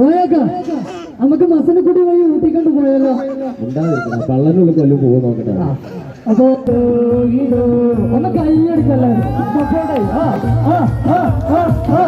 പോയേക്കാം. നമുക്ക് മസനക്കുടി വഴി ഊട്ടിക്കൊണ്ട് പോയല്ലോ പള്ളനുള്ളിൽ കൊല്ലം പോകും നോക്കട്ടെ. അപ്പോ ഒന്ന് കൈയടിക്കല്ലേ സപ്പോർട്ടായി. ആ, ആ, ആ, ആ,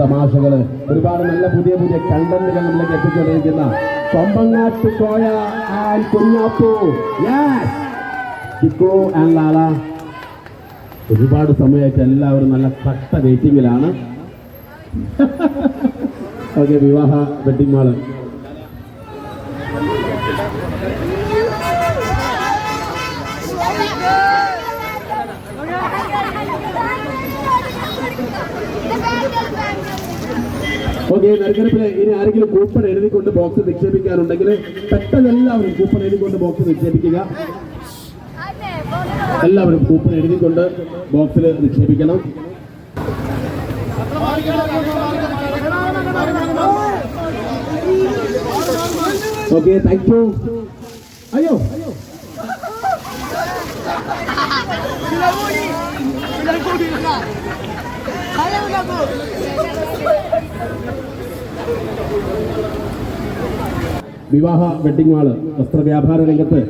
തമാശകൾ ഒരുപാട് നല്ല പുതിയ പുതിയ കണ്ടന്റുകൾ നമ്മളിലേക്ക് എത്തിച്ചുകൊണ്ടിരിക്കുന്ന കൊമ്പങ്ങാട്ട് കോയ ആൻഡ് ലാല. ഒരുപാട് സമയമായിട്ട് എല്ലാവരും നല്ല കട്ട വെയിറ്റിംഗിലാണ് ഓക്കെ വിവാഹ വെഡിങ് മാൾ. ഓക്കെ നറുക്കെടുപ്പിൽ ഇനി ആരെങ്കിലും കൂപ്പൺ എഴുതിക്കൊണ്ട് ബോക്സ് നിക്ഷേപിക്കാറുണ്ടെങ്കിൽ പെട്ടെന്ന് എല്ലാവരും കൂപ്പൺ എഴുതിക്കൊണ്ട് ബോക്സ് നിക്ഷേപിക്കുക. എല്ലാവരും കൂപ്പൺ എഴുതിക്കൊണ്ട് ബോക്സിൽ നിക്ഷേപിക്കണം. ഓക്കെ താങ്ക് യു അയ്യോ. വിവാഹ വെഡിങ് മാൾ വസ്ത്രവ്യാപാര രംഗത്ത്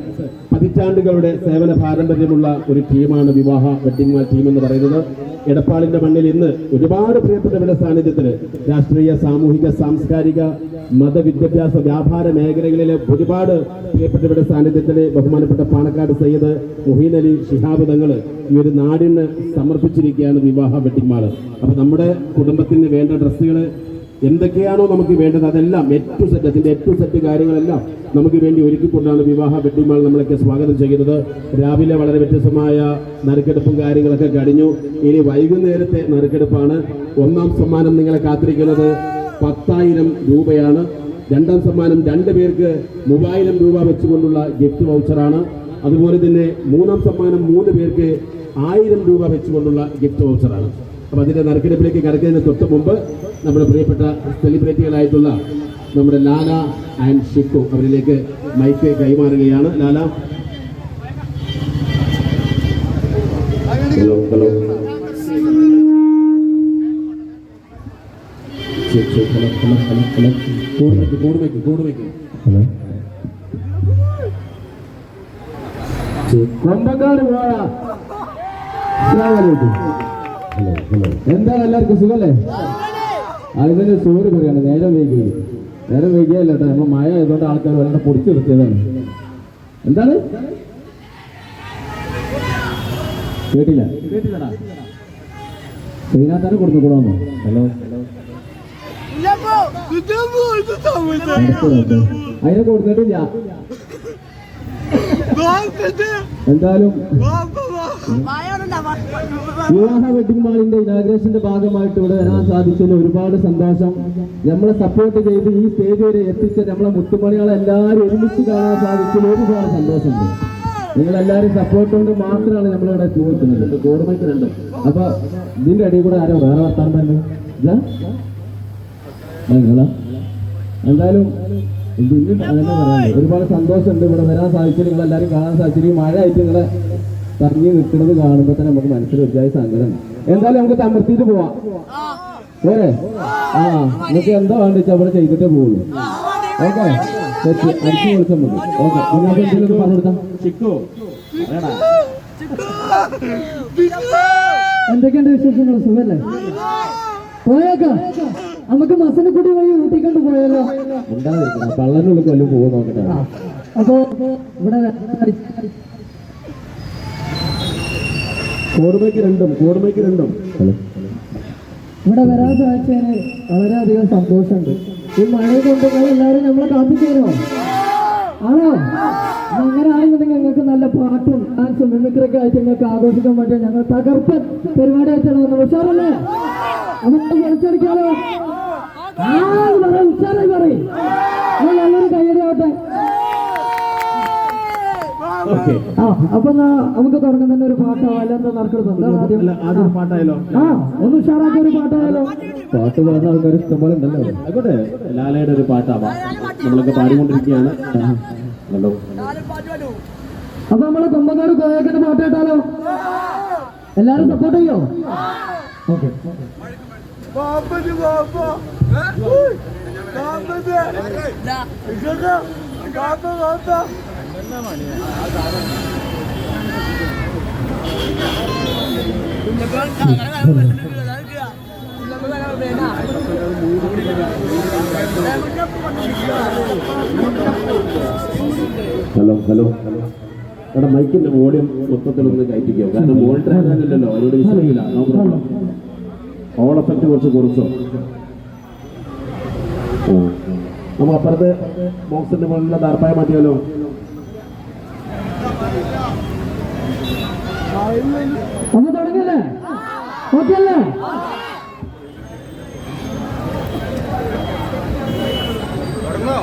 പതിറ്റാണ്ടുകളുടെ സേവന പാരമ്പര്യമുള്ള ഒരു ടീമാണ് വിവാഹ വെഡിങ് മാൾ ടീം എന്ന് പറയുന്നത്. എടപ്പാളിന്റെ മണ്ണിൽ ഇന്ന് ഒരുപാട് പ്രിയപ്പെട്ടവരുടെ സാന്നിധ്യത്തിൽ രാഷ്ട്രീയ സാമൂഹിക സാംസ്കാരിക മതവിദ്യാഭ്യാസ വ്യാപാര മേഖലകളിലെ ഒരുപാട് പ്രിയപ്പെട്ടവരുടെ സാന്നിധ്യത്തിൽ ബഹുമാനപ്പെട്ട പാണക്കാട് സയ്യിദ് മുഹീൻ അലി ഷിഹാബ് തങ്ങൾ ഈ ഒരു നാടിന് സമർപ്പിച്ചിരിക്കുകയാണ് വിവാഹ വെഡിങ് മാൾ. അപ്പൊ നമ്മുടെ കുടുംബത്തിന് വേണ്ട ഡ്രസ്സുകൾ എന്തൊക്കെയാണോ നമുക്ക് വേണ്ടത് അതെല്ലാം എട്ടു സെറ്റ് അതിന്റെ എട്ടു സെറ്റ് കാര്യങ്ങളെല്ലാം നമുക്ക് വേണ്ടി ഒരുക്കിക്കൊണ്ടാണ് വിവാഹ വെഡിങ് മാൾ നമ്മളൊക്കെ സ്വാഗതം ചെയ്യുന്നത്. രാവിലെ വളരെ വ്യത്യസ്തമായ നറുക്കെടുപ്പും കാര്യങ്ങളൊക്കെ കഴിഞ്ഞു. ഇനി വൈകുന്നേരത്തെ നറുക്കെടുപ്പാണ്. ഒന്നാം സമ്മാനം നിങ്ങളെ കാത്തിരിക്കുന്നത് പത്തായിരം രൂപയാണ്. രണ്ടാം സമ്മാനം രണ്ട് പേർക്ക് മൂവായിരം രൂപ വെച്ചുകൊണ്ടുള്ള ഗിഫ്റ്റ് വൗച്ചറാണ് അതുപോലെ തന്നെ മൂന്നാം സമ്മാനം മൂന്ന് പേർക്ക് ആയിരം രൂപ വെച്ചുകൊണ്ടുള്ള ഗിഫ്റ്റ് വൗച്ചറാണ് അപ്പൊ അതിന്റെ നറുക്കെടുപ്പിലേക്ക് കടക്കുന്നതിന് തൊട്ട് മുമ്പ് നമ്മുടെ പ്രിയപ്പെട്ട സെലിബ്രിറ്റികളായിട്ടുള്ള നമ്മുടെ ലാല ആൻഡ് ഷിക്കു അവരിലേക്ക് mic കൈമാറുകയാണ്. Lala. Hello hello hello hello hello hello കൂട് ഹലോ കൂട് വയ്ക്ക് കൂട് വയ്ക്ക് ഹലോ കൊമ്പങ്കാട് പോയ. എന്താണ് എല്ലാവർക്കും സുഖല്ലേ? അതിന് സോറി പറയാണ് നേരം വൈകി. നേരം വൈകിയല്ല കേട്ടോ നമ്മൾ മഴ ആയതുകൊണ്ട് ആൾക്കാർ വല്ലാണ്ട് പൊടിച്ചു നിർത്തിയതാണ്. എന്താണ്? കേട്ടില്ല. ശ്രീനാഥാനെ കൊടുത്തു കൂടാന്നോ ഹലോ. അതിനെ കൊടുത്തിട്ടില്ല. എന്തായാലും വിവാഹ വെഡിങ് മാളിന്റെ ഇനാഗ്രേഷന്റെ ഭാഗമായിട്ട് ഇവിടെ വരാൻ സാധിച്ചതിൽ ഒരുപാട് സന്തോഷം. നമ്മളെ സപ്പോർട്ട് ചെയ്ത് ഈ സ്റ്റേജ് വരെ എത്തിച്ച നമ്മളെ മുത്തുമണികളെ എല്ലാവരും ഒരുമിച്ച് കാണാൻ സാധിച്ചതിൽ ഒരുപാട് സന്തോഷമുണ്ട്. നിങ്ങളെല്ലാവരും സപ്പോർട്ട് കൊണ്ട് മാത്രമാണ് നമ്മളിവിടെ എത്തി നിൽക്കുന്നത് രണ്ടും. അപ്പൊ ഇതിന്റെ അടിയിൽ കൂടെ ആരോ വേറെ വർത്താൻ തന്നെ എന്തായാലും ഇതിന് അതന്നെ പറയാനുള്ളത് ഒരുപാട് സന്തോഷമുണ്ട് ഇവിടെ വരാൻ സാധിച്ചു നിങ്ങളെല്ലാവരും കാണാൻ സാധിച്ചു ഈ മഴ ആയിട്ട് നിങ്ങളെ തറങ്ങി നിൽക്കുന്നത് കാണുമ്പോൾ തന്നെ നമുക്ക് മനസ്സിൽ ഒരുപാട് സങ്കടം. എന്തായാലും നമുക്ക് തമർത്തിട്ട് പോവാം. പോരെ? ആ നിങ്ങൾക്ക് എന്താ വേണ്ട അവിടെ ചെയ്തിട്ടേ പോവുള്ളൂ. ഓക്കെ? അടിച്ചു വിളിച്ചാൽ മതി. ഓക്കെ. നിങ്ങൾക്ക് എന്തെങ്കിലും പറഞ്ഞു കൊടുക്കാം ചിക്കു. പറയടാ. എന്തൊക്കെയുണ്ട് വിശേഷങ്ങൾ? സുഖല്ലേ? പോയേക്കാം. നമുക്ക് മസനക്കുടി വഴി ഊട്ടിക്കൊണ്ട് പോയാലോ? പള്ളനുള്ള കൊല്ലം പോകും നോക്കട്ടെ. അപ്പോ ഇവിടെ ഗോഡ്മൈക്ക് രണ്ടും കോടുമയ്ക്ക് രണ്ടും. ഇവിടെ വരാൻ സാധിച്ചതിന് വളരെയധികം സന്തോഷമുണ്ട്. ഈ മഴ കൊണ്ട് എല്ലാവരും നമ്മളെ കാത്തിച്ചേരോ? ആണോ? അങ്ങനെ ആണെന്നുണ്ടെങ്കിൽ ഞങ്ങൾക്ക് നല്ല പാട്ടും ഡാൻസും മിമിക്രൊക്കെ ആയിട്ട് ഞങ്ങൾക്ക് ആഘോഷിക്കാൻ പറ്റും ഞങ്ങൾ തകർപ്പൻ പരിപാടി ആയിട്ടാണ് ഉഷാറല്ലേ? നമുക്ക് വിളിച്ചടിക്കാലോ ആ പറ ഉഷാറായി പറയും ആവട്ടെ. ഓക്കെ ആ അപ്പൊ നമുക്ക് തുടങ്ങുന്ന തന്നെ ഒരു പാട്ടോ അല്ലാത്ത നടക്കുന്നുണ്ട് പാട്ടായാലോ? ആ ഒന്ന് ഉഷാറാക്കിയ ഒരു പാട്ടായാലോ? പാട്ട് പാടുന്ന ആൾക്കാർ ഇഷ്ടംപോലെ ഉണ്ടല്ലോ ആയിക്കോട്ടെ ലാലയുടെ ഒരു പാട്ടാവാം. നമ്മളൊക്കെ പാടിക്കൊണ്ടിരിക്കുകയാണ്. ഹലോ. അപ്പൊ നമ്മളെ കൊമ്പക്കാർ കോയക്കിന്റെ പാട്ട് കേട്ടാലോ? എല്ലാരും സപ്പോർട്ട് ചെയ്യോ? Okay. Muhammed'i Muhammed. Hello hello. എടാ മൈക്കിന്റെ വോളിയം മൊത്തത്തിലൊന്ന് കയറ്റിക്കോ. കാരണം മോണിറ്റർ ആകാനില്ലല്ലോ അവരോട് വിശ്രമിക്കില്ല നോ പ്രോബ്ലം ഓൾ കുറച്ച്? കുറച്ചോ. നമുക്ക് അപ്പുറത്ത് ബോക്സിന്റെ മുകളിലുള്ള ദാർപ്പായ മാറ്റിയാലോ? അപ്പൊ തുടങ്ങല്ലേ? ഓക്കെ അല്ലേ ഇളമൈ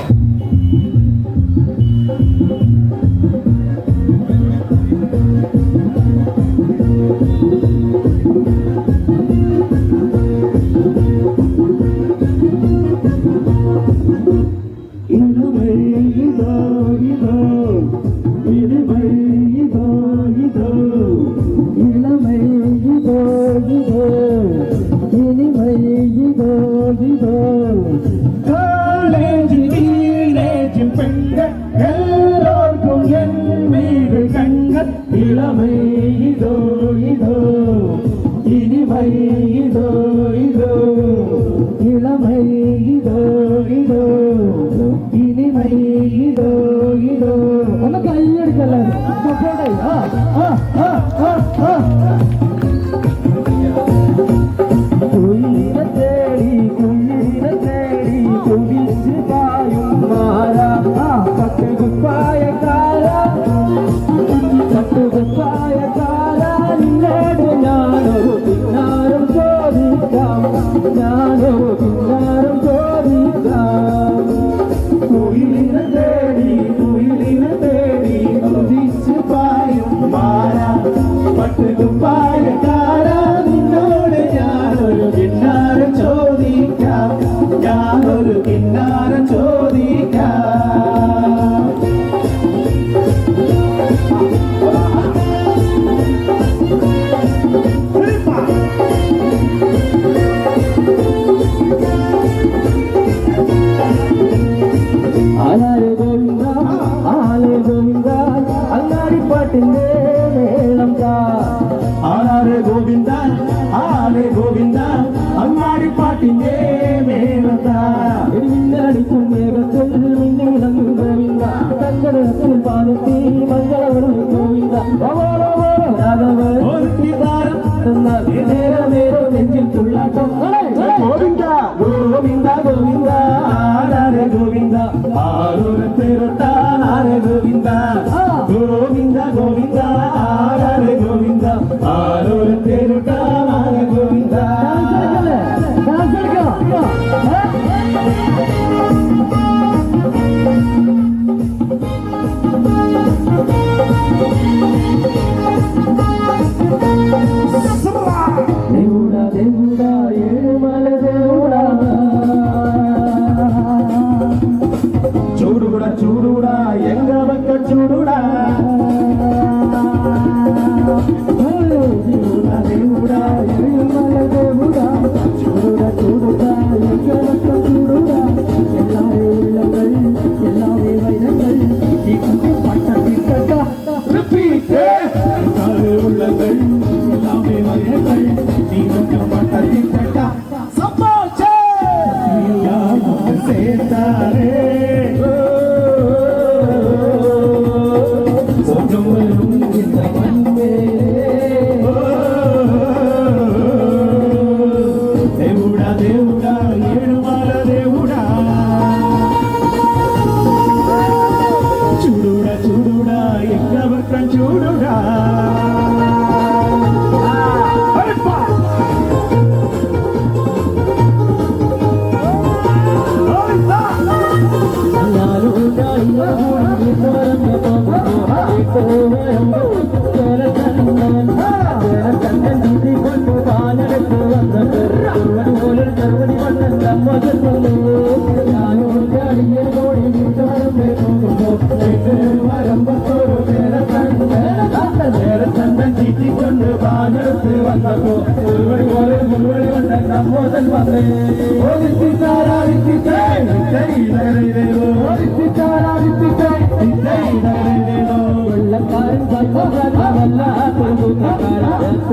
വന്നപ്പോ മുഴുവൻ പോലെ മുഴുവൻ കൊണ്ട് നമ്മോതൻ വന്നേ.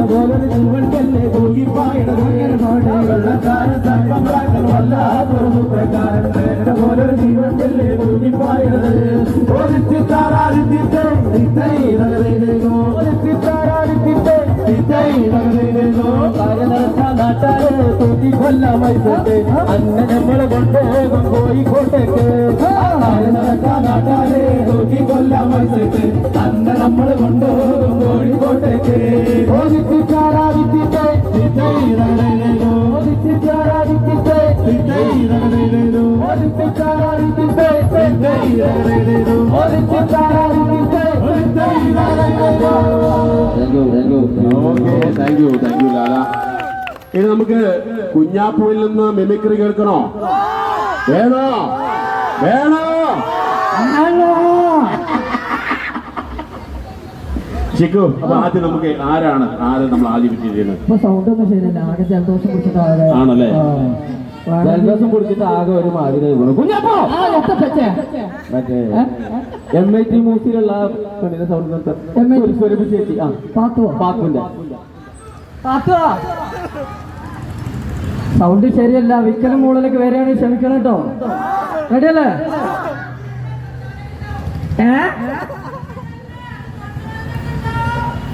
போலது சிறுவன் கல்லே தூக்கி பாயிட தூக்கர் மாட்டே வெள்ளக்கார சர்வம் ராக்கள் வல்லா பொறுப்பு பிரகாரம் போலது சிறுவன் கல்லே தூக்கி பாயிடது ஒழித்து தாராதி தித்தை தித்தை நகரைதோ ஒழித்து தாராதி அண்ணன் நம்மளை கொண்டு போய் கோட்டைக்கு. Thank you thank you Lala ഇനി നമുക്ക് കുഞ്ഞാപ്പൂവിൽ നിന്ന് മിമിക്രി കേൾക്കണോ? വേണോ? വേണോ? ചിക്കു അപ്പൊ ആദ്യം നമുക്ക് ആരാണ്? ആര് നമ്മൾ ആദ്യം ചെയ്യുന്നത് ആണല്ലേ? ജലദോഷം കുടിച്ചിട്ട് ആകെ ഒരു മാതിരി കുഞ്ഞപ്പോ! മറ്റേ എം ഐ ടി മൂസിലുള്ള പെണ്ണിന്റെ സൗണ്ട് സ്വരൂപ് ചേച്ചി. ആ. പാത്തുവോ? പാത്തുവിന്റെ. സൗണ്ട് ശരിയല്ല. വിക്കലും മൂളലൊക്കെ വരികയാണെങ്കിൽ ക്ഷമിക്കണം കേട്ടോ. റെഡിയല്ലേ? ഏ?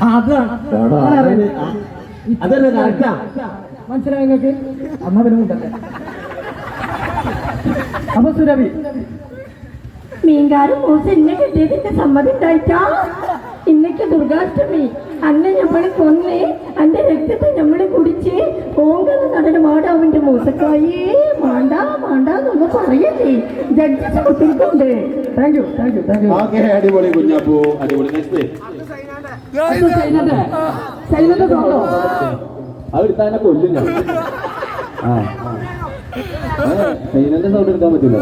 അതാണ് അതല്ലേ മനസ്സിലായി നിങ്ങൾക്ക്? അമ്മ വരുന്നുണ്ടല്ലേ അപ്പൊ മീൻകാരും മൂസ എന്നെ കിട്ടിയതിന്റെ സമ്മതം ഉണ്ടായിട്ടാ ഇന്നക്ക് ദുർഗാഷ്ടമി. അന്ന് നമ്മൾ കൊന്ന് അന്റെ രക്തത്തെ നമ്മൾ കുടിച്ച് ഓങ്കന്ന് നടന് മാടാവിന്റെ മൂസക്കായേ മാണ്ട മാണ്ട എന്നൊന്ന് പറയല്ലേ. Judges കുട്ടിട്ടുണ്ട് thank you thank you thank you അടിപൊളി കുഞ്ഞാപ്പൂ അടിപൊളി സൗണ്ടോ അതെടുത്താ എന്നെ കൊല്ലും ഞാൻ ആ. സൈലന്റ് സൗണ്ട് എടുക്കാൻ പറ്റില്ല.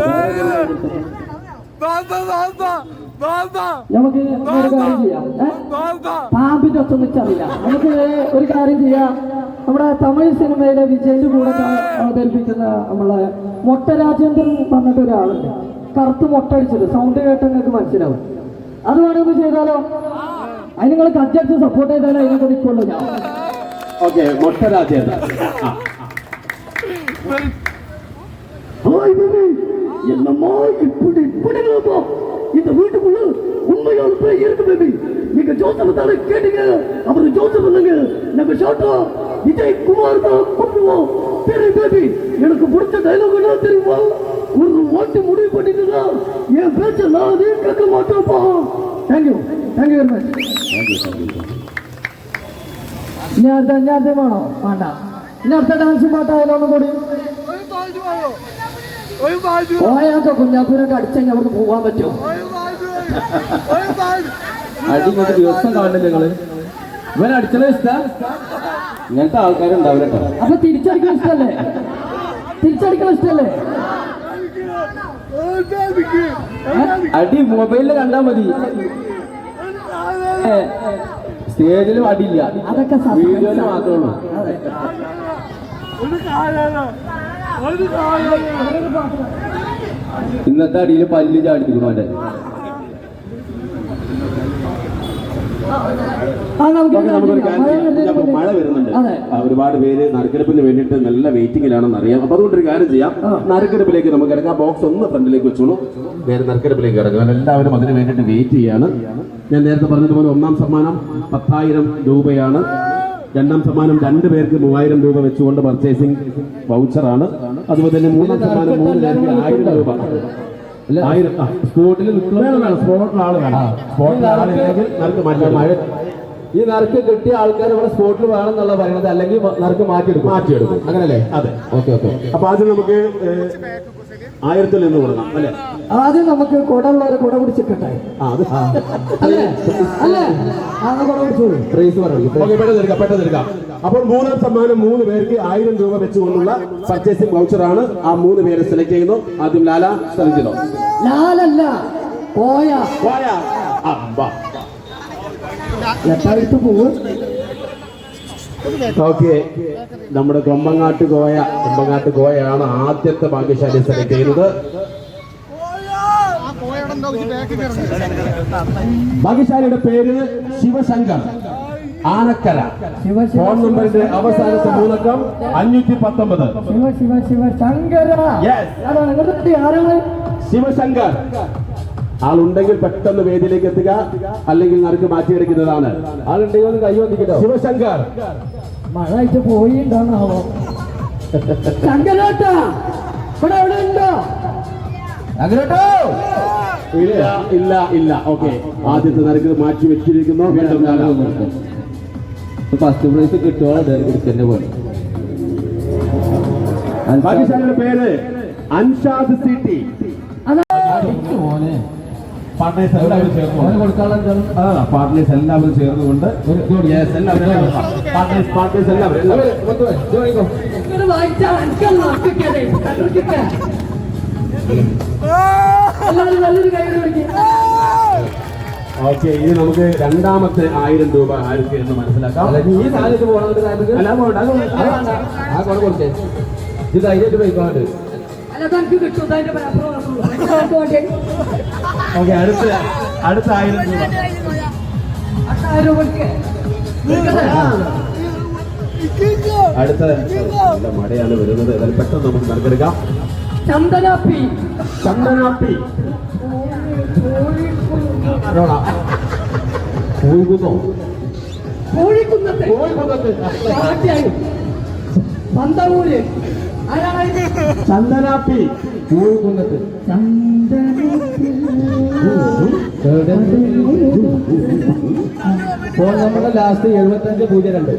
നമുക്ക് ഒരു കാര്യം ചെയ്യാം? പാമ്പിന്റെ ഒച്ച നമുക്ക് ഒരു കാര്യം ചെയ്യാം. നമ്മുടെ തമിഴ് സിനിമയിലെ വിജയന്റെ കൂടെ അവതരിപ്പിക്കുന്ന നമ്മളെ മൊട്ട രാജേന്ദ്രൻ പറഞ്ഞിട്ട് ഒരാളുണ്ട്. കറുത്ത് മൊട്ട അടിച്ചിട്ട് സൗണ്ട് കേട്ട് നിങ്ങൾക്ക് മനസ്സിലാവും. അത് വേണമെന്ന് ചെയ്താലോ? അതിന് നിങ്ങൾ കജ്ജടിച്ച് സപ്പോർട്ട് ചെയ്താലോ അതിനെ കുറിക്കുള്ളൂ ഞാൻ ഓക്കെ മൊട്ടരാജേന്ദ്രൻ. ആ ஹாய் பேபி என்னம்மா இப்படி இப்படி இல்லாமா இந்த வீட்டுக்குள்ள உண்மையான பேய் இருக்கு பேபி நீங்க ஜோசப் தானே கேட்டீங்க அவரு ஜோசப் இல்லைங்க நம்ம ஷாட்டா விஜய் குமார் தான் கூப்பிடுவோம் சரி பேபி எனக்கு பிடிச்ச டைலாக் என்ன தெரியுமா ஒரு வாட்டி முடிவு பண்ணிட்டுனா என் பேச்ச நான் அதே கேட்க மாட்டேன்ப்பா தேங்க்யூ தேங்க்யூ வெரி மச் ഇനി അടുത്ത ഇനി അടുത്ത വേണോ വേണ്ട ഇനി അടുത്ത ഡാൻസും പാട്ടായാലോ ഒന്നും കൂടി പോയാക്കെ കുഞ്ഞാപ്പൂരൊക്കെ അടിച്ചെങ്കിൽ അവർക്ക് പോകാൻ പറ്റുമോ? അടി കൊണ്ട് ദിവസം കാണില്ല നിങ്ങൾ. ഇവൻ അടിച്ചത് ഇഷ്ട? ഇങ്ങനത്തെ ആൾക്കാരുണ്ടാവില്ല അപ്പൊ തിരിച്ചടിക്കണ ഇഷ്ടല്ലേ? തിരിച്ചടിക്കണ ഇഷ്ടല്ലേ? അടി മൊബൈലിൽ കണ്ടാ മതി. സ്റ്റേജിലും അടിയില്ല. അതൊക്കെ വീഡിയോയിൽ. മാത്രമേ ഉള്ളൂ. ഇന്നത്തെ അടിയിൽ പല്ല് ചാടിക്കുന്നു അവന്റെ. മഴ വരുന്നുണ്ട്. ഒരുപാട് പേര് നറുക്കെടുപ്പിന് വേണ്ടിയിട്ട് നല്ല വെയിറ്റിംഗിലാണെന്ന് അറിയാം. അപ്പൊ അതുകൊണ്ട് ഒരു കാര്യം ചെയ്യാം. നറുക്കെടുപ്പിലേക്ക് നമുക്ക് ഇറങ്ങാം ബോക്സ് ഒന്ന് ഫ്രണ്ടിലേക്ക് വെച്ചോളൂ. നേരെ നറുക്കെടുപ്പിലേക്ക് ഇറങ്ങാം എല്ലാവരും അതിന് വേണ്ടിയിട്ട് വെയിറ്റ് ചെയ്യാണ്. ഞാൻ നേരത്തെ പറഞ്ഞതുപോലെ ഒന്നാം സമ്മാനം പത്തായിരം രൂപയാണ്. രണ്ടാം സമ്മാനം രണ്ട് പേർക്ക് മൂവായിരം രൂപ വെച്ചുകൊണ്ട് പർച്ചേസിംഗ് വൗച്ചറാണ് അതുപോലെ തന്നെ മൂന്നാം സമ്മാനം മൂന്ന് പേർക്ക് ആയിരം രൂപ. ആയിരം സ്പോട്ടിൽ നിൽക്കുന്ന വേണം വേണം സ്പോട്ടിൽ ആൾ വേണം. സ്പോട്ടിൽ ആളില്ലെങ്കിൽ നറുക്ക് മാറ്റാം മഴ ഈ നറുക്ക് കിട്ടിയ ആൾക്കാർ ഇവിടെ സ്പോട്ടിൽ വേണം എന്നുള്ള പറയുന്നത് അല്ലെങ്കിൽ നറുക്ക് മാറ്റിയെടുക്കും. മാറ്റിയെടുക്കും. അങ്ങനല്ലേ? അതെ. Okay okay. അപ്പൊ ആദ്യം നമുക്ക് ആയിരത്തിൽ നിന്ന് കൊടുക്കാം അല്ലെ? ആദ്യം നമുക്ക് കുടമുള്ളവരെ കുട പിടിച്ചിട്ടെ പെട്ടെന്ന് എടുക്കാം അപ്പോൾ മൂന്നാം സമ്മാനം മൂന്ന് പേർക്ക് ആയിരം രൂപ വെച്ചുകൊണ്ടുള്ള പർച്ചേസിംഗ് വൗച്ചർ ആണ്. ആ മൂന്ന് പേരെ സെലക്ട് ചെയ്യുന്നു. ആദ്യം ലാല സെലക്ട് ചെയ്തോ? ലാലല്ല കോയ പോയാ. അബ്ബാ എട്ടായിട്ട് ഓക്കെ നമ്മുടെ കൊമ്പങ്ങാട്ട് കോയ കൊമ്പങ്ങാട്ട് കോയാണ് ആദ്യത്തെ ഭാഗ്യശാലി സെലക്ട് ചെയ്യുന്നത്. ഭാഗ്യശാലിയുടെ പേര് ശിവശങ്കർ ആനക്കര. ഫോൺ നമ്പറിന്റെ അവസാനത്തെ മൂന്നക്കം അഞ്ഞൂറ്റി പത്തൊമ്പത് ശിവ ശിവ ശിവശങ്കര ശിവശങ്കർ. ആളുണ്ടെങ്കിൽ പെട്ടെന്ന് വേദിയിലേക്ക് എത്തുക അല്ലെങ്കിൽ നറുക്ക് മാറ്റിയെടുക്കുന്നതാണ്. ആളുണ്ടെങ്കിൽ ഒന്ന് ശിവശങ്കർ. മഴ ആയിട്ട് പോയിണ്ടാണാവോ? ശങ്കരേട്ടാ ഇവിടെ എവിടെ ഉണ്ടോ അങ്ങനെട്ടോ ഇല്ല ഇല്ല ഇല്ല. ഓക്കെ. ആദ്യത്തെ നറുക്ക് മാറ്റി വെച്ചിരിക്കുന്നു. വീണ്ടും. ഫസ്റ്റ് പ്രൈസ് കിട്ടുമോ എടുത്തന്നെ പോലെ. പേര് അൻഷാദ് സിറ്റി. മോനെ. പാർട്ട്നേഴ്സ് എല്ലാവരും ചേർന്ന് മോനെ കൊടുക്കാനുള്ള ആ പാർട്ട്നേഴ്സ് എല്ലാവരും ചേർന്നുകൊണ്ട് പാർട്ട്നേഴ്സ് പാർട്ട്നേഴ്സ് ഓക്കെ ഇനി നമുക്ക് രണ്ടാമത്തെ ആയിരം രൂപ ആർക്ക് എന്ന് മനസ്സിലാക്കാം. ഈ സാധനത്തിൽ ഇത് ധൈര്യമായിട്ട് പോയിക്കോണ്ട് അല്ല തനിക്ക് കിട്ടും. അതിന്റെ പരപ്പുറം ഓക്കെ അടുത്ത അടുത്ത ആയിരം രൂപ. അടുത്ത നല്ല മഴയാണ് വരുന്നത്. എന്നാൽ പെട്ടെന്ന് നമുക്ക് നൽകെടുക്കാം ചന്ദനാപ്പി. ചന്ദനാപ്പി. പോയിക്കുന്നോ കോഴിക്കുന്നത്തെ പാട്ടിയായി. പന്തമൂര് ആരാണ് ചന്ദനാപ്പി. പോയിക്കുന്നത്ത് ഫോൺ നമ്മുടെ ലാസ്റ്റ് എഴുപത്തഞ്ച് പൂജ്യം രണ്ട്.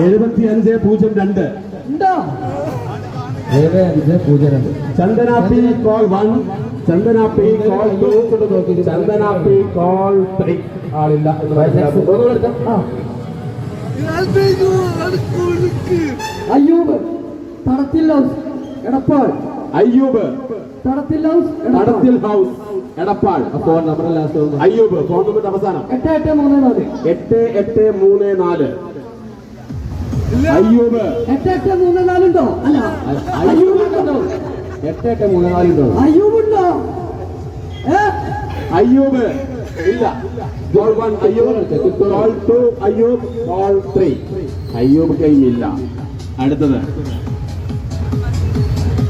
എഴുപത്തി അഞ്ച് പൂജ്യം രണ്ട്. ഉണ്ടോ? ഏഴ് അഞ്ച് പൂജ്യം രണ്ട്. Chandanappi call one Chandanappi call two Chandanappi call three ആളില്ല. Ayyub. Thadathil house Edappal. Ayyub. Thadathil house Thadathil house Edappal. Phone number last Ayyub phone number അവസാനം. എട്ട് എട്ട് മൂന്ന് നാല്. എട്ട് എട്ട് മൂന്ന് നാല്. അയ്യൂബ്. എട്ട് എട്ട് മൂന്ന് നാലുണ്ടോ? അല്ല. അയ്യൂബ് ഉണ്ടോ? എട്ട് എട്ട് മൂന്ന് നാലുണ്ടോ? അയ്യൂബ് ഉണ്ടോ? ഏ? അയ്യൂബ്. ഇല്ല. Call one Ayyub. Call two Ayyub. Call three Ayyub കൈമില്ല അടുത്തത്.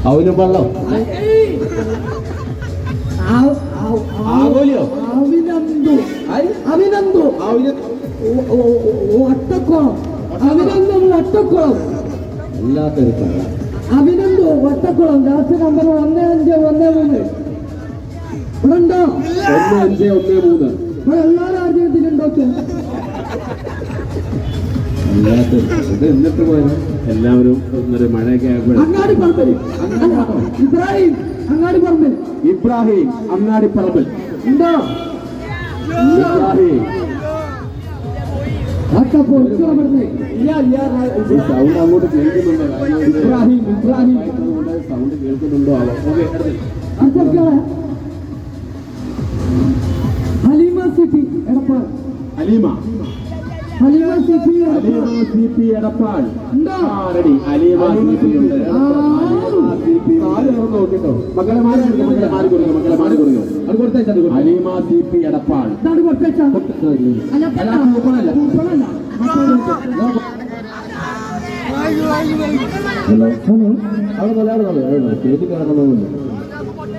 അവനും പള്ളോ? ആവ്- ആവ്- ആവ്- ആവോലിയോ അവിനന്ദു. അവിനന്ദു വട്ടക്കുളം അവിനന്ദു വട്ടക്കുളം എല്ലാത്തൊരു വട്ടക്കുളം ലാസ്റ്റ് നമ്പർ ഒന്ന് അഞ്ച് ഒന്ന് മൂന്ന്. ഇവിടെ ഉണ്ടോ? ഒന്ന് അഞ്ച് ഒന്ന് മൂന്ന്. ഇവിടെ എല്ലാ രാജ്യത്തിലുണ്ടോ എല്ലാത്തൊരു ഇത് എന്നിട്ട് പോയത് എല്ലാവരും ഇന്നൊരു മഴയൊക്കെ ആയപ്പോൾ അങ്ങാടി പറമ്പിൽ. ഇബ്രാഹിം അങ്ങാടി പറമ്പിൽ. ഇബ്രാഹിം ഉണ്ടോ? ഇബ്രാഹിം. സൗണ്ട് അങ്ങോട്ട് കേൾക്കുന്നുണ്ടോ? ഇബ്രാഹിം ഇബ്രാഹിം. സൗണ്ട് കേൾക്കുന്നുണ്ടോ? Okay Haleema city Edappal. Aleema Haleema C P Aleema C P Edappal ഉണ്ടോ ആ. റെഡി അലീമ സി പി ഉണ്ട് സി പി ഉണ്ട്. മക്കളെ മാറി മക്കളെ മാറി കൊടുക്കും? മക്കളെ മാറി കൊടുക്കും? അത് കൊടുത്തേച്ചാ അലീമ സി പി എടപ്പാൾ ഇതാണ് കൊടുത്തേച്ചാ അല്ല അല്ല, കൂപ്പണല്ല. കൂപ്പണല്ല. ഹലോ അവിടെ നല്ല അവിടെ നല്ല. സ്റ്റേജിൽ കയറണമെന്നില്ല.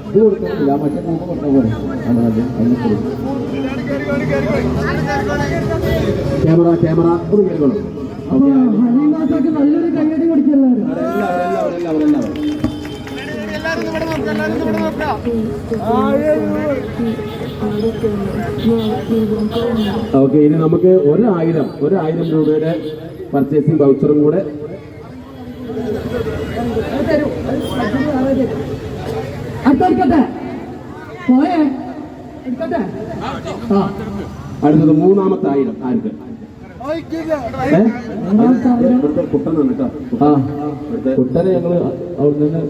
ഇത് കൊടുക്കുന്നില്ല മറ്റേ കൂപ്പൺ കൊടുത്താൽ പോലെ അങ്ങനെ അതിന് കൊടുക്കും ക്യാമറ ക്യാമറ ഒന്ന് കേൾക്കണം അപ്പൊ നല്ലൊരു കൈയടി ഓക്കെ ഇനി നമുക്ക് ഒരായിരം ഒരായിരം രൂപയുടെ പർച്ചേസിംഗ് വൗച്ചറും കൂടെ അടുത്തെടുക്കട്ടെ പോയേ എടുക്കട്ടെ ആ അടുത്തത് മൂന്നാമത്തെ ആയിരം ആർക്ക്? കുട്ടനെ ഞങ്ങൾ അവിടെ നിന്ന്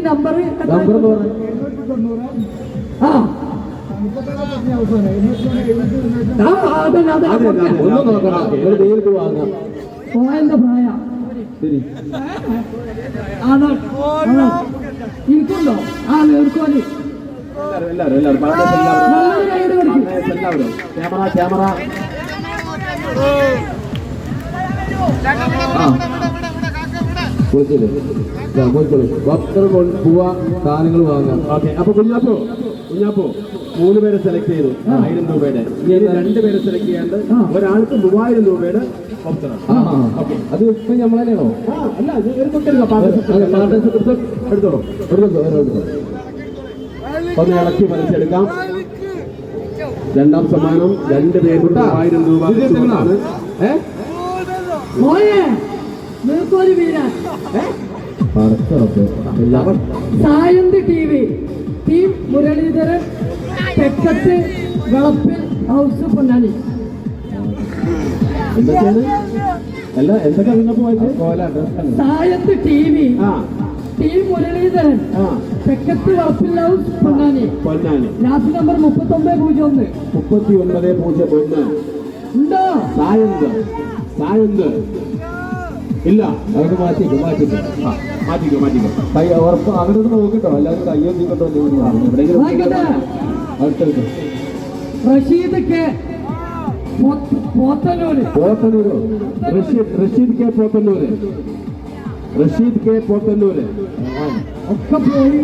നമ്പർ നമ്പർ ആ ഒന്ന് നോക്കണം നിങ്ങൾ നേരിട്ട് വാങ്ങാം പോയന്റെ പ്രായ ഇരിക്കുണ്ടോ ആ നേർക്കോലി എല്ലാവരും എല്ലാവരും എല്ലാവരും. Camera camera. കുളിച്ചില്ലേ പോയിക്കോളൂ ഭക്തർ പോവാ സാധനങ്ങൾ വാങ്ങാം. ഓക്കെ അപ്പൊ കുഞ്ഞാപ്പോ കുഞ്ഞാപ്പോ മൂന്ന് പേരെ സെലക്ട് ചെയ്തു. ആയിരം രൂപയുടെ. ഇനി രണ്ട് പേരെ സെലക്ട് ചെയ്യാണ്ട് ഒരാൾക്ക് മൂവായിരം രൂപയുടെ. അത് ഇപ്പം നമ്മൾ തന്നെയാണോ? അല്ല. എടുത്തോളൂ. എടുത്തോ എടുത്തോ ഒന്ന് ഇളക്കി മനസ്സിലെടുക്കാം രണ്ടാം സമ്മാനം രണ്ട് പേർക്ക് ആയിരം രൂപ Sayanthi T V. Team Muraleedharan Thekkath Valappil house Ponnani. എന്തൊക്കെയാണ്? അല്ല എന്തൊക്കെ നിങ്ങൾക്ക് പോയത്? Sayanth T V. Team Muraleedharan. Thekkath Valappil house Ponnani. Ponnani. Last number മുപ്പത്തൊമ്പത് പൂജ്യം ഒന്ന്. മുപ്പത്തി ഒൻപത് പൂജ്യം ഒന്ന്. ഉണ്ടോ? സായന്ത്. സായന്ത്. ഇല്ല. അവർക്ക് മാറ്റിക്കും മാറ്റിക്കും. മാറ്റിക്കോ മാറ്റിക്കോ. കൈ ഉറപ്പ് അവിടെ നിന്ന് നോക്കിട്ടോ. എല്ലാവരും കൈ ഒന്നിക്കട്ടോ എവിടെയെങ്കിലും Rasheed K. Pothannur. Rasheed Rasheed K Pothannur. Rasheed K Pothannur. ഒക്കെ പോയി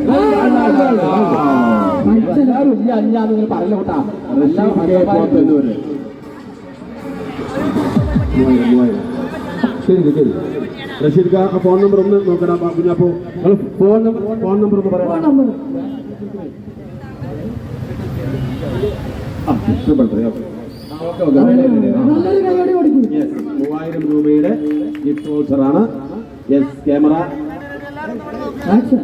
എല്ലാവരും ഇല്ല അല്ല നിങ്ങൾ പറയില്ല കേട്ടാ. റഷീദ് കെ പോത്തന്നൂര്. ശരി ശരി റഷീദ് ഖാ ഫോൺ നമ്പർ ഒന്ന് നോക്കണം കുഞ്ഞപ്പോ നിങ്ങൾ ഫോൺ നമ്പർ ഫോൺ നമ്പർ ഒന്ന് പറയാം ആ ഇഷ്ടപ്പെട്ടത് ഓക്കെ ഓക്കെ നല്ലൊരു കൈയടി കൊടുക്കും. യെസ് മൂവായിരം രൂപയുടെ ഗിഫ്റ്റ് വൗച്ചറാണ് യെസ് ക്യാമറ ആക്ഷൻ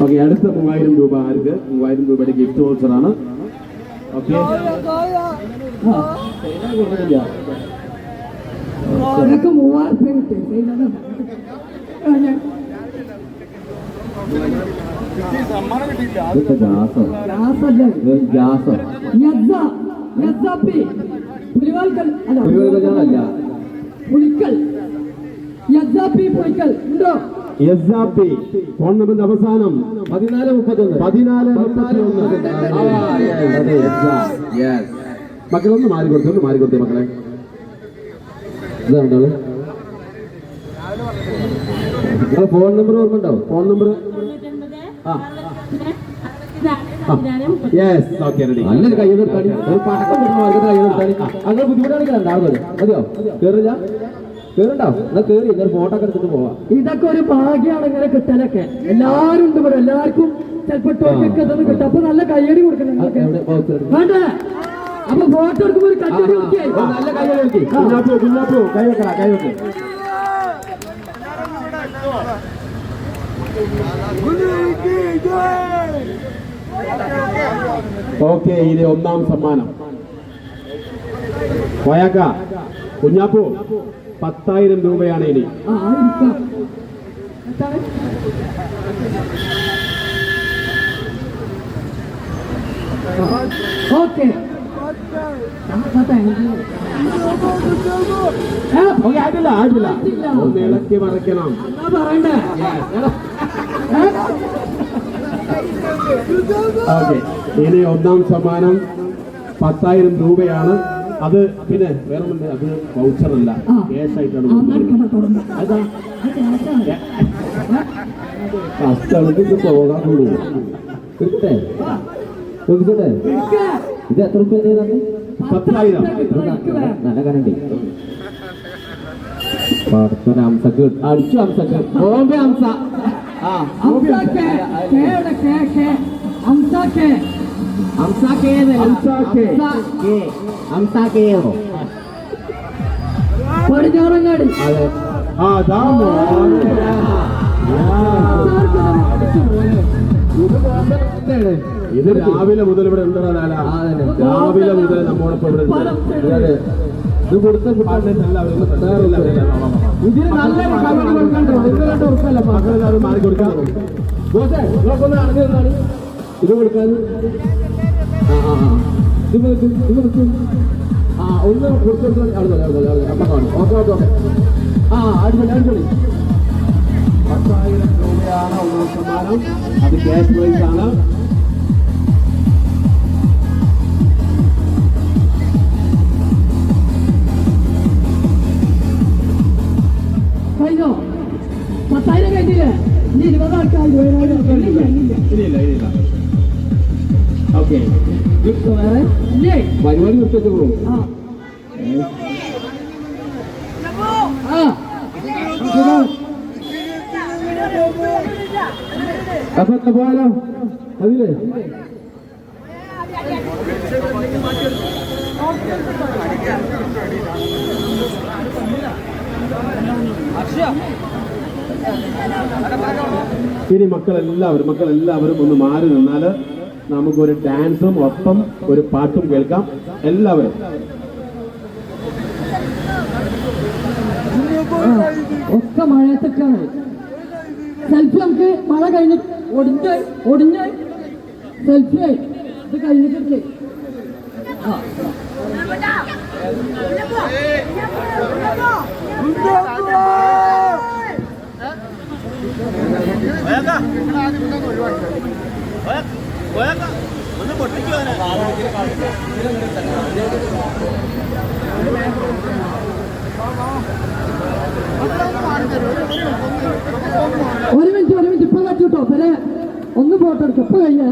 ഓക്കെ അടുത്ത മൂവായിരം രൂപ ആർക്ക്? മൂവായിരം രൂപയുടെ ഗിഫ്റ്റ് വൗച്ചറാണ് ഓക്കെ നിനക്ക് മൂവായിരം രൂപ കിട്ടി. ഫോൺ നമ്പറിന്റെ അവസാനം പതിനാല് മുപ്പത്തൊന്ന് പതിനാല് മുപ്പത്തി ഒന്ന് മക്കളൊന്ന് മാറി കൊടുത്തു ഒന്ന് മാറി കൊടുത്തു മക്കളെ നിങ്ങളെ ഫോൺ നമ്പർ ഓർമ്മ ഉണ്ടാവും ഫോൺ നമ്പർ നല്ലൊരു കൈ നിർത്താണി ഒരു പടക്കം മാർഗത്തിൽ കൈ നിർത്താണി അങ്ങനെ ബുദ്ധിമുട്ടാണെങ്കിൽ ഉണ്ടാവുന്നത് മതിയോ? കേറില്ല? കേറുണ്ടോ? എന്നാ കേറി ഞാൻ ഫോട്ടോ ഒക്കെ എടുത്തിട്ട് പോവാം. ഇതൊക്കെ ഒരു ഭാഗ്യമാണ് ഇങ്ങനെ കിട്ടലൊക്കെ. എല്ലാരും ഉണ്ട് ഇവിടെ എല്ലാവർക്കും ചിലപ്പോ ടോക്കൊക്കെ ഇതൊന്ന് കിട്ടും. അപ്പൊ നല്ല കയ്യടി കൊടുക്കണം വേണ്ട? അപ്പൊ ഫോട്ടോ എടുക്കുമ്പോ ഒരു കയ്യടി കൊടുക്കേ. നല്ല കയ്യടി എടുക്കി കുഞ്ഞാപ്പു കുഞ്ഞാപ്പു കൈ വെക്കടാ കൈ വെക്ക്. Good evening, ഓക്കെ ഇത് ഒന്നാം സമ്മാനം. വയക്ക കുഞ്ഞാപ്പു പത്തായിരം രൂപയാണ് ഇനി? ഓക്കെ. ആയിട്ടില്ല ആയിട്ടില്ല. ഒന്ന് ഇളക്കി മറയ്ക്കണം പറയണ്ടേ? ഓക്കെ. ഇനി ഒന്നാം സമ്മാനം പത്തായിരം രൂപയാണ്. അത് പിന്നെ വേറെ അത് വൗച്ചറല്ല അല്ല. ആ, അതാ. ആ, കേട്ടാ. കഷ്ടൾക്ക് പോകാൻ കൂടും കിട്ടേ? നോക്കിച്ചോട്ടെ ഇരിക്ക്. ഇത് എത്ര റുപ്യ തന്നെ പത്തായിരം. നല്ല കരണ്ടി അടിച്ചു അംസക്ക്. ബോംബെ അംസ. പടിഞ്ഞാറങ്ങാടി. ഇത് രാവിലെ മുതൽ ഇവിടെ അതന്നെ. രാവിലെ മുതൽ നമ്മോടൊപ്പം ഇവിടെ ഉണ്ട്. ഇത് കൊടുത്ത. ഇതിന് നല്ലൊരു കമന്റ് കൊടുക്കണ്ടോ കണ്ട് ഉറപ്പല്ല. മക്കളെല്ലാവരും മാറി കൊടുക്കാം. ബോസേ നിങ്ങളൊക്കെ അടങ്ങി നിന്നാണ് ഇത് കൊടുക്കാൻ. ഇത് കൊടുക്കും ഇത് കൊടുക്കും. ആ ഒന്ന് കൊടുത്തു അവിടെ ആ അടിപൊളി അടിപൊളി. പത്തായിരം രൂപയാണ് ഒന്നാം സമ്മാനം. അത് ക്യാഷ് പ്രൈസ് ആണ്. ഇനി ഇല്ല ഇനിയില്ല ഇനിയില്ല ഓക്കെ വേറെ പരിപാടി നിർത്തിച്ചു ഇതാ. അപ്പൊ എന്നാ പോയാലോ അതിലേ ഇനി മക്കളെല്ലാവരും മക്കളെല്ലാവരും ഒന്ന് മാറി നിന്നാൽ നമുക്കൊരു ഡാൻസും ഒപ്പം ഒരു പാട്ടും കേൾക്കാം. എല്ലാവരും. ഒക്കെ മഴയത്തൊക്കെയാണ്. സെൽഫി നമുക്ക് മഴ കഴിഞ്ഞ് ഒടിഞ്ഞ് ഒടിഞ്ഞ്. സെൽഫി ഇത് കഴിഞ്ഞിട്ടില്ലേ ഒരു മിനിറ്റ് ഒരു മിനിറ്റ്. ഇപ്പൊ കത്തിട്ടോ പിന്നെ ഒന്ന് ഫോട്ടോ എടുക്കും. ഇപ്പൊ കഴിയാ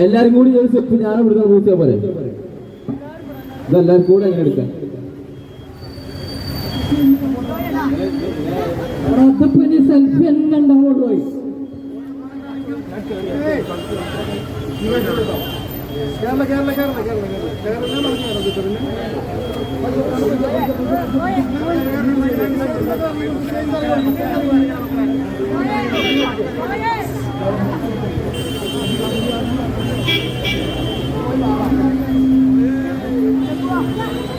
എല്ലാരും കൂടി ഒരു സ്റ്റെപ്പ് ഞാൻ ഇവിടുന്ന് പോലെ ഇതെല്ലാരും കൂടെ എങ്ങനെ എടുക്കാം ഉണ്ടാവുള്ളൂ.